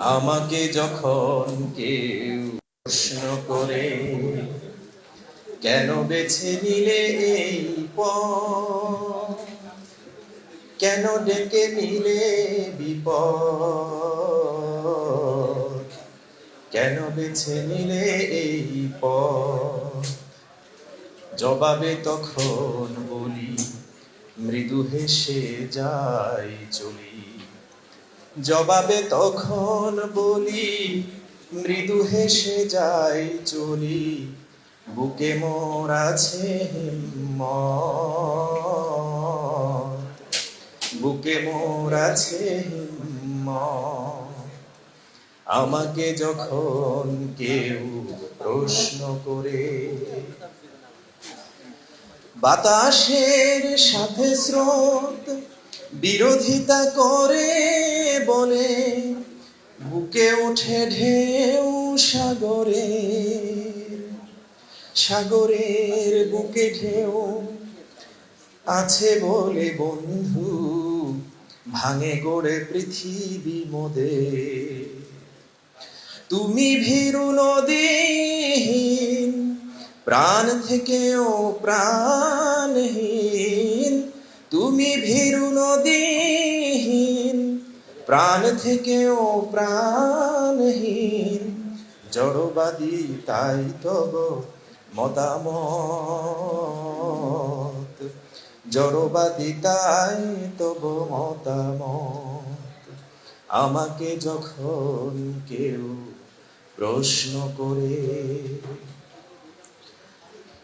আমাকে যখন কেউ প্রশ্ন করে, কেন বেছে নিলে এই কেন ডেকে নিলে বিপদ? কেন বেছে নিলে এই পথ? জবাবে তখন বলি, মৃদু হেসে যাই চলি। জবাবে তখন বলি, মৃদু হেসে যাই চলি, বুকে মোর আছে বুকে মোর আছে আমাকে যখন কেউ প্রশ্ন করে, বাতাসের সাথে স্রোত বিরোধিতা করে বলে বুকে ওঠে ঢেউ সাগরে। সাগরের বুকে ঢেউ আছে বলে বন্ধু, ভাঙে গড়ে পৃথিবী মোদে। তুমি ভীরু নদীহীন, প্রাণ থেকেও প্রাণহীন। তুমি ভীরু নদীহীন প্রাণ থেকেও প্রাণহীন। জড়বাদী তাই তব মতামত। জড়বাদী তাই তব মতামত। আমাকে যখন কেউ প্রশ্ন করে,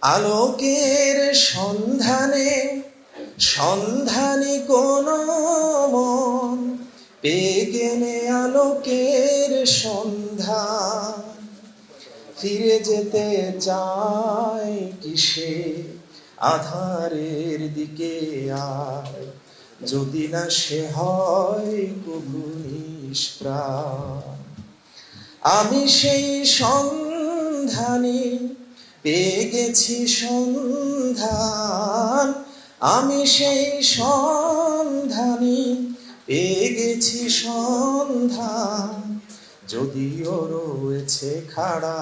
আলোকের সন্ধানে সন্ধানে কোন মন গেলে আলোকের সন্ধান ফিরে যেতে চায় কিসে? আধারের দিকে আর যদি না সে হয় কবু আমি সেই সন্ধানে পেয়ে গেছি সন্ধান, আমি সেই সন্ধানে পেয়ে গেছি সন্ধান যদিও রয়েছে খাড়া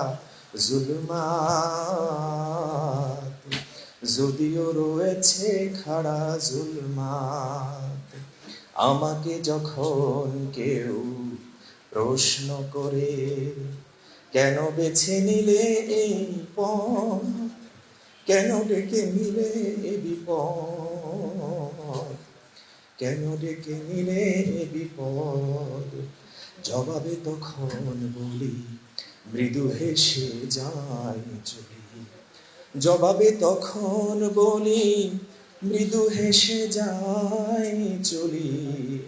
জুলমাত, যদিও রয়েছে খাড়া জুলমাত, আমাকে যখন কেউ প্রশ্ন করে, কেন বেছে নিলে এই পথ কেন ডেকে নিলে বিপদ কেন ডেকে নিলে বিপদ? জবাবে তখন বলি, মৃদু হেসে যায় চলি। জবাবে তখন বলি, মৃদু হেসে যায় চলি।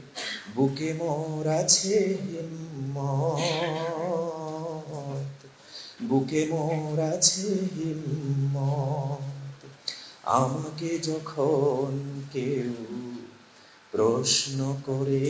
বুকে মোর আছে হিম্মত, বুকে মোর আছে হিম্মত। আমাকে যখন কেউ প্রশ্ন করে।